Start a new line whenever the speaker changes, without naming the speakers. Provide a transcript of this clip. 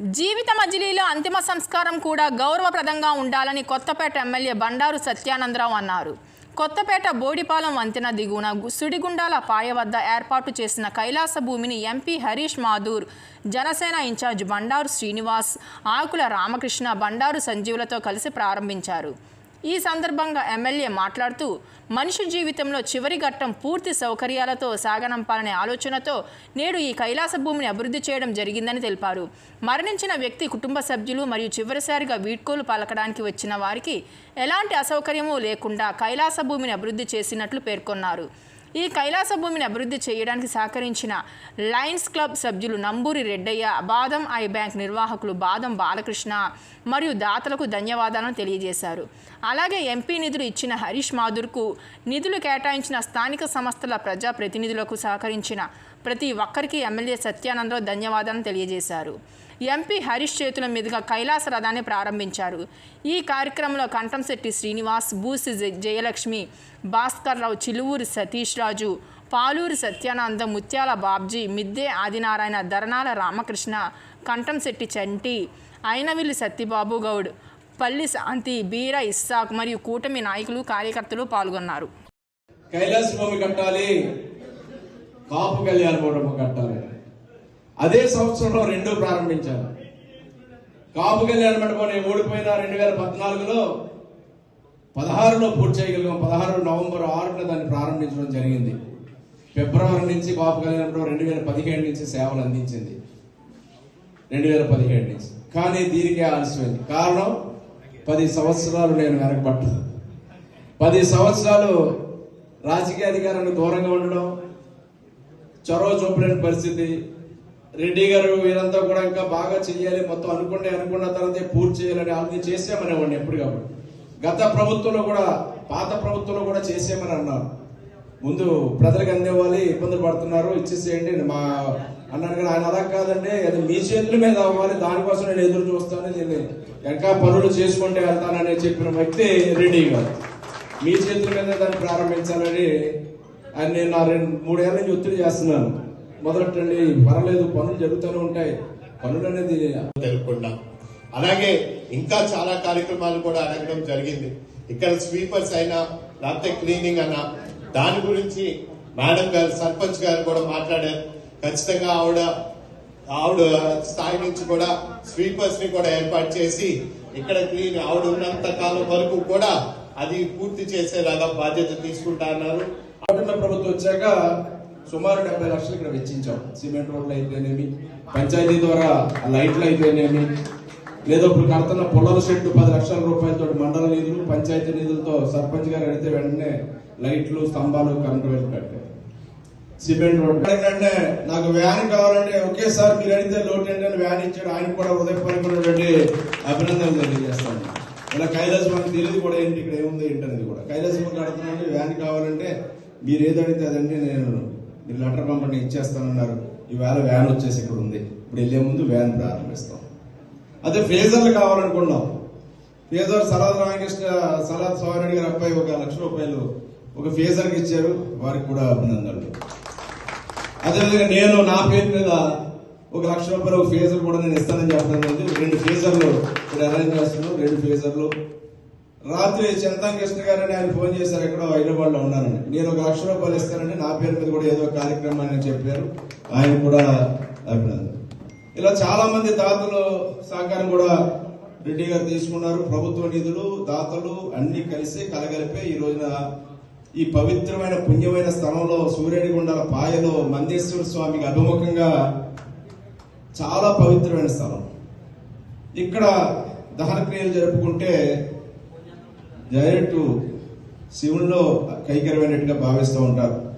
జీవిత మజిలీలో అంతిమ సంస్కారం కూడా గౌరవప్రదంగా ఉండాలని కొత్తపేట ఎమ్మెల్యే బండారు సత్యానందరావు అన్నారు. కొత్తపేట బోడిపాలెం వంతెన దిగువన సుడిగుండాల పాయ వద్ద ఏర్పాటు చేసిన కైలాస భూమిని ఎంపీ హరీష్ మాధూర్ జనసేన ఇన్ఛార్జ్ బండారు శ్రీనివాస్ ఆకుల రామకృష్ణ బండారు సంజీవులతో కలిసి ప్రారంభించారు. ఈ సందర్భంగా ఎమ్మెల్యే మాట్లాడుతూ మనిషి జీవితంలో చివరి ఘట్టం పూర్తి సౌకర్యాలతో సాగనంపాలనే ఆలోచనతో నేడు ఈ కైలాస భూమిని అభివృద్ధి చేయడం జరిగిందని తెలిపారు. మరణించిన వ్యక్తి కుటుంబ సభ్యులు మరియు చివరిసారిగా వీడ్కోలు పలకడానికి వచ్చిన వారికి ఎలాంటి అసౌకర్యమూ లేకుండా కైలాస భూమిని అభివృద్ధి చేసినట్లు పేర్కొన్నారు. ఈ కైలాస భూమిని అభివృద్ధి చేయడానికి సహకరించిన లయన్స్ క్లబ్ సభ్యులు నంబూరి రెడ్డయ్య బాదం ఐ బ్యాంక్ నిర్వాహకులు బాదం బాలకృష్ణ మరియు దాతలకు ధన్యవాదాలను తెలియజేశారు. అలాగే ఎంపీ నిధులు ఇచ్చిన హరీష్ మాధుర్కు నిధులు కేటాయించిన స్థానిక సంస్థల ప్రజా ప్రతినిధులకు సహకరించిన ప్రతి ఒక్కరికి ఎమ్మెల్యే సత్యానందరావు ధన్యవాదాలను తెలియజేశారు. ఎంపీ హరీష్ చేతుల మీదుగా కైలాస రథాన్ని ప్రారంభించారు. ఈ కార్యక్రమంలో కంఠంశెట్టి శ్రీనివాస్ బూసి జ- జయలక్ష్మి భాస్కర్ రావు చిలువూరి సతీష్ రాజు పాలూరి సత్యానందం ముత్యాల బాబ్జీ మిద్దే ఆదినారాయణ ధరణాల రామకృష్ణ కంఠంశెట్టి చంటి అయినవిల్లి సత్యబాబు గౌడ్ పల్లి శాంతి బీర ఇస్సాక్ మరియు కూటమి నాయకులు కార్యకర్తలు పాల్గొన్నారు.
కైలాస భూమి కట్టాలి. కాపు కళ్యాణ కట్టాలి. అదే సంవత్సరంలో రెండో ప్రారంభించారు. కాపు కళ్యాణ మండపం నేను ఓడిపోయిన రెండు వేల పద్నాలుగులో పదహారులో పూర్తి చేయగలిగాం. పదహారు నవంబర్ ఆరున దాన్ని ప్రారంభించడం జరిగింది. ఫిబ్రవరి నుంచి కాపు కళ్యాణ మండపం రెండు వేల పదిహేడు నుంచి సేవలు అందించింది. రెండు వేల పదిహేడు నుంచి. కానీ దీనికే ఆలస్యమైంది. కారణం పది సంవత్సరాలు నేను వెనకబడ్డాను. పది సంవత్సరాలు రాజకీయ అధికారానికి దూరంగా ఉండడం చొరవ చూపలేని పరిస్థితి రెడ్డి గారు వీరంతా కూడా ఇంకా బాగా చెయ్యాలి మొత్తం అనుకుంటే అనుకున్న తర్వాతే పూర్తి చేయాలని ఆలోచన చేసామనేవాడిని ఎప్పటికప్పుడు గత ప్రభుత్వంలో కూడా పాత ప్రభుత్వంలో కూడా చేసామని అన్నారు. ముందు ప్రజలకు అందేవాలి ఇబ్బందులు పడుతున్నారు ఇచ్చేసేయండి. మా అన్నాను కానీ ఆయన అలా కాదండి. అది మీ చేతుల మీద అవ్వాలి దానికోసం నేను ఎదురు చూస్తాను నేను ఇంకా పనులు చేసుకుంటే వెళ్తానని చెప్పిన వ్యక్తి రెడ్డి గారు. మీ చేతుల మీద దాన్ని ప్రారంభించాలని ఆయన నేను నా రెండు మూడేళ్ళ నుంచి ఒత్తిడి చేస్తున్నాను. మొదలెట్టండి. పర్వాలేదు పనులు జరుగుతూనే ఉంటాయి. పనులు అనేది
తెలుపుకున్నాం అలాగే ఇంకా చాలా కార్యక్రమాలు కూడా అడగడం జరిగింది. ఇక్కడ స్వీపర్స్ అయినా లేకపోతే క్లీనింగ్ అన్నా దాని గురించి మేడం గారు సర్పంచ్ గారు కూడా మాట్లాడారు. ఖచ్చితంగా ఆవిడ ఆవిడ స్థాయి నుంచి కూడా స్వీపర్స్ని కూడా ఏర్పాటు చేసి ఇక్కడ క్లీన్ ఆవిడ ఉన్నంత కాలం వరకు కూడా అది పూర్తి చేసేలాగా బాధ్యత తీసుకుంటా అన్నారు.
ప్రభుత్వం వచ్చాక సుమారు డెబ్బై లక్షలు ఇక్కడ వెచ్చించాం. సిమెంట్ రోడ్లు అయితేనేమి పంచాయతీ ద్వారా లైట్లు అయితేనేమి లేదా ఇప్పుడు కడుతున్న పొలాల షెడ్ పది లక్షల రూపాయలతో మండల నిధులు పంచాయతీ నిధులతో సర్పంచ్ గారు అడిగితే వెంటనే లైట్లు స్తంభాలు కరెంటు వైర్లు కట్టారు సిమెంట్ రోడ్ ఏంటంటే నాకు వ్యాన్ కావాలంటే ఒకేసారి మీరు అడిగితే లోటు ఏంటంటే వ్యాన్ ఇచ్చాడు. ఆయన కూడా హృదయపూర్వకమైనటువంటి అభినందనలు తెలియజేస్తాను. ఇలా కైలాసం మనకు తెలియదు కూడా ఏంటి ఇక్కడ ఏముంది ఏంటనేది కూడా. కైలాసం కడుతున్నాంటే వ్యాన్ కావాలంటే మీరు ఏది అడిగితే అదండి నేను మీరు లెటర్ పంపండి ఇచ్చేస్తానన్నారు. ఈవేళ వ్యాన్ వచ్చేసి ఇక్కడ ఉంది. ఇప్పుడు వెళ్ళే ముందు వ్యాన్ ప్రారంభిస్తాం. అదే ఫేజర్లు కావాలనుకున్నాం. ఫేజర్ సలాద్ రామకృష్ణ సలాద్ సోమరెడ్డి గారి అబ్బాయి ఒక లక్ష రూపాయలు ఒక ఫేజర్కి ఇచ్చారు. వారికి కూడా అభినందనలు. అదేవిధంగా నేను నా పేరు మీద ఒక లక్ష రూపాయలు ఒక ఫేజర్ కూడా నేను ఇస్తానని చెప్పడం రెండు ఫేజర్లు ఇక్కడ అరేంజ్ చేస్తున్నాను రెండు ఫేజర్లు రాత్రి చింతం కృష్ణ గారు ఆయన ఫోన్ చేశారు ఎక్కడో హైదరాబాద్లో ఉన్నానని నేను ఒక లక్ష రూపాయలు ఇస్తానంటే నా పేరు మీద కూడా ఏదో కార్యక్రమాన్ని చెప్పారు. ఆయన కూడా అభినందన. ఇలా చాలా మంది దాతలు సహకారం కూడా రెడ్డి గారు తీసుకున్నారు. ప్రభుత్వ నిధులు దాతలు అన్ని కలిసి కలగలిపి ఈ రోజున ఈ పవిత్రమైన పుణ్యమైన స్థలంలో సూర్యడిగుండాల పాయలో మందేశ్వర స్వామికి అభిముఖంగా చాలా పవిత్రమైన స్థలం. ఇక్కడ దహన క్రియలు జరుపుకుంటే డైరెక్ట్ శివుల్లో కైకరమైనట్టుగా భావిస్తూ ఉంటారు.